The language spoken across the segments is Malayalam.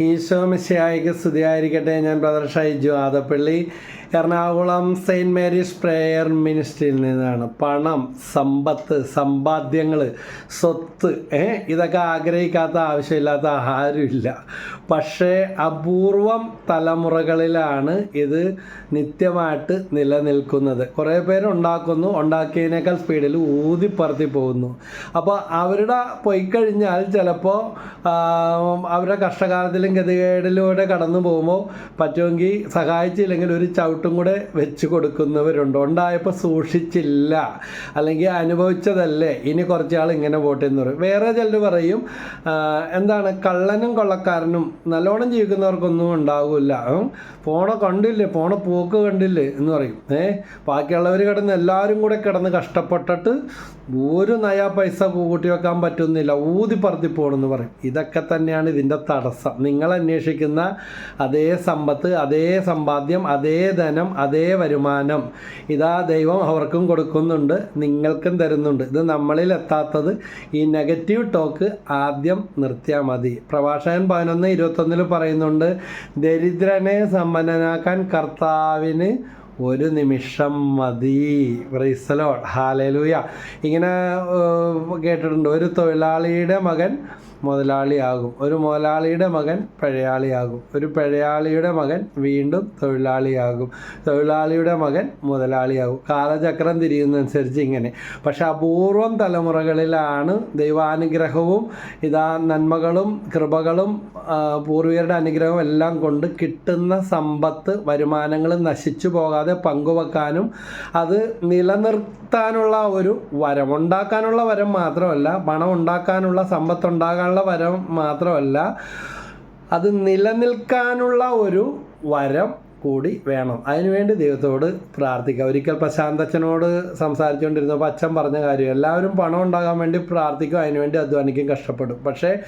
ഈശോ മിശിഹായിക്ക് സ്തുതിയായിരിക്കട്ടെ. ഞാൻ brother Shaiju Adappally. Ernakulam saint Mary's prayer മിനിസ്ട്രിയിൽ നിന്നാണ് പണം സമ്പത്ത് സമ്പാദ്യങ്ങൾ സ്വത്ത് ഇതൊക്കെ ആഗ്രഹിക്കാത്ത ആവശ്യമില്ലാത്ത ആരുമില്ല. പക്ഷേ അപൂർവം തലമുറകളിലാണ് ഇത് നിത്യമായിട്ട് നിലനിൽക്കുന്നത്. കുറേ പേര് ഉണ്ടാക്കുന്നു. ഉണ്ടാക്കിയതിനേക്കാൾ സ്പീഡിൽ ഊതിപ്പറത്തി പോകുന്നു. അപ്പോൾ അവരുടെ പോയി കഴിഞ്ഞാൽ ചിലപ്പോൾ അവരുടെ കഷ്ടകാലത്തിലും ഗതികേടിലൂടെ കടന്നു പോകുമ്പോൾ പറ്റുമെങ്കിൽ സഹായിച്ചില്ലെങ്കിൽ ഒരു ചവിട്ടും കൂടെ വെച്ച് കൊടുക്കുന്നവരുണ്ട്. ഉണ്ടായപ്പോൾ സൂക്ഷിച്ചില്ല. അല്ലെങ്കിൽ അനുഭവിച്ചതല്ലേ. ഇനി കുറച്ചാൾ ഇങ്ങനെ പോട്ടെ എന്ന് പറയും. വേറെ ചിലർ പറയും എന്താണ് കള്ളനും കൊള്ളക്കാരനും നല്ലോണം ജീവിക്കുന്നവർക്കൊന്നും ഉണ്ടാകില്ല പോണ കണ്ടില്ലേ? പോണ പോക്ക് കണ്ടില്ലേ? എന്ന് പറയും. ഏ ബാക്കിയുള്ളവർ കിടന്ന് എല്ലാവരും കൂടെ കിടന്ന് കഷ്ടപ്പെട്ടിട്ട് ഒരു നയാ പൈസ കൂട്ടി വെക്കാൻ പറ്റുന്നില്ല. ഊതി പറത്തി പോകണമെന്ന് പറയും. ഇതൊക്കെ തന്നെയാണ് ഇതിന്റെ തടസ്സം. നിങ്ങൾ അന്വേഷിക്കുന്ന അതേ സമ്പത്ത് അതേ സമ്പാദ്യം അതേ ധനം അതേ വരുമാനം ഇതാ ദൈവം അവർക്കും കൊടുക്കുന്നുണ്ട് നിങ്ങൾക്കും തരുന്നുണ്ട്. ഇത് നമ്മളിൽ എത്താത്തത് ഈ നെഗറ്റീവ് ടോക്ക് ആദ്യം നിർത്തിയാൽ മതി. പ്രഭാഷകൻ പതിനൊന്ന് ഇരുപത്തൊന്നിൽ പറയുന്നുണ്ട് ദരിദ്രനെ സമ്പന്നനാക്കാൻ കർത്താവിന് ഒരു നിമിഷം മതി. പ്രൈസലോ ഹാലലൂയ ഇങ്ങനെ കേട്ടിട്ടുണ്ട്. ഒരു തൊഴിലാളിയുടെ മകൻ മുതലാളിയാകും. ഒരു മുതലാളിയുടെ മകൻ പഴയാളിയാകും. ഒരു പഴയാളിയുടെ മകൻ വീണ്ടും തൊഴിലാളിയാകും. തൊഴിലാളിയുടെ മകൻ മുതലാളിയാകും. കാലചക്രം തിരിയുന്നതനുസരിച്ച് ഇങ്ങനെ. പക്ഷെ അപൂർവം തലമുറകളിലാണ് ദൈവാനുഗ്രഹവും ഇതാ നന്മകളും കൃപകളും പൂർവികരുടെ അനുഗ്രഹവും എല്ലാം കൊണ്ട് കിട്ടുന്ന സമ്പത്ത് വരുമാനങ്ങൾ നശിച്ചു പോകാതെ പങ്കുവെക്കാനും അത് നിലനിർത്താനുള്ള ഒരു വരം ഉണ്ടാക്കാനുള്ള വരം മാത്രമല്ല പണം ഉണ്ടാക്കാനുള്ള സമ്പത്ത് ഉണ്ടാകാനുള്ള വരം മാത്രമല്ല അത് നിലനിൽക്കാനുള്ള ഒരു വരം കൂടി വേണം. അതിനുവേണ്ടി ദൈവത്തോട് പ്രാർത്ഥിക്കുക ഒരിക്കൽ പ്രശാന്തച്ഛനോട് സംസാരിച്ചുകൊണ്ടിരുന്നപ്പോൾ അച്ഛൻ പറഞ്ഞ കാര്യം എല്ലാവരും പണം ഉണ്ടാകാൻ വേണ്ടി പ്രാർത്ഥിക്കും അതിനുവേണ്ടി അധ്വാനിക്കും കഷ്ടപ്പെടും. പക്ഷേ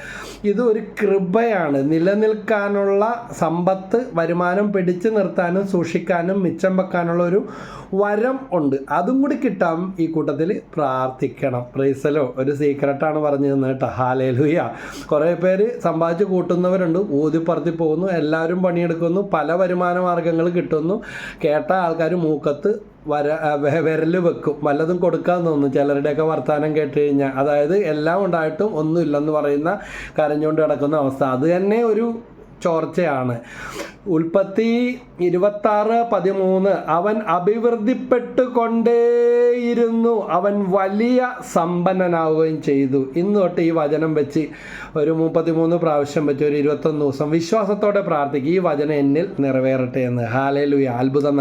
ഇത് ഒരു കൃപയാണ്. നിലനിൽക്കാനുള്ള സമ്പത്ത് വരുമാനം പിടിച്ചു നിർത്താനും സൂക്ഷിക്കാനും മിച്ചം വെക്കാനുള്ള ഒരു വരം ഉണ്ട്. അതും കൂടി കിട്ടാൻ ഈ കൂട്ടത്തിൽ പ്രാർത്ഥിക്കണം. പ്രൈസലോ ഒരു സീക്രട്ടാണ് പറഞ്ഞു തന്നത് കേട്ടോ. ഹാലേലുയ കുറേ പേര് സമ്പാദിച്ച് കൂട്ടുന്നവരുണ്ട്. ഊതിപ്പറത്തി പോകുന്നു. എല്ലാവരും പണിയെടുക്കുന്നു. പല വരുമാന മാർഗങ്ങൾ കിട്ടുന്നു. കേട്ട ആൾക്കാർ മൂക്കത്ത് വര വിരൽ വെക്കും. വല്ലതും കൊടുക്കാൻ തോന്നും ചിലരുടെയൊക്കെ വർത്തമാനം കേട്ട് കഴിഞ്ഞാൽ അതായത് എല്ലാം ഉണ്ടായിട്ടും ഒന്നുമില്ലെന്ന് പറയുന്ന കരഞ്ഞുകൊണ്ട് കിടക്കുന്ന അവസ്ഥ. അത് തന്നെ ഒരു ചോർച്ചയാണ്. ഉൽപ്പത്തി ഇരുപത്താറ് പതിമൂന്ന്. അവൻ അഭിവൃദ്ധിപ്പെട്ടു കൊണ്ടേയിരുന്നു അവൻ വലിയ സമ്പന്നനാവുകയും ചെയ്തു. ഇന്ന് തൊട്ട് ഈ വചനം വെച്ച് ഒരു മുപ്പത്തിമൂന്ന് പ്രാവശ്യം വെച്ച് ഒരു ഇരുപത്തൊന്ന് ദിവസം വിശ്വാസത്തോടെ പ്രാർത്ഥിക്കും. ഈ വചനം എന്നിൽ നിറവേറട്ടെ എന്ന്. ഹാലേലു അത്ഭുതം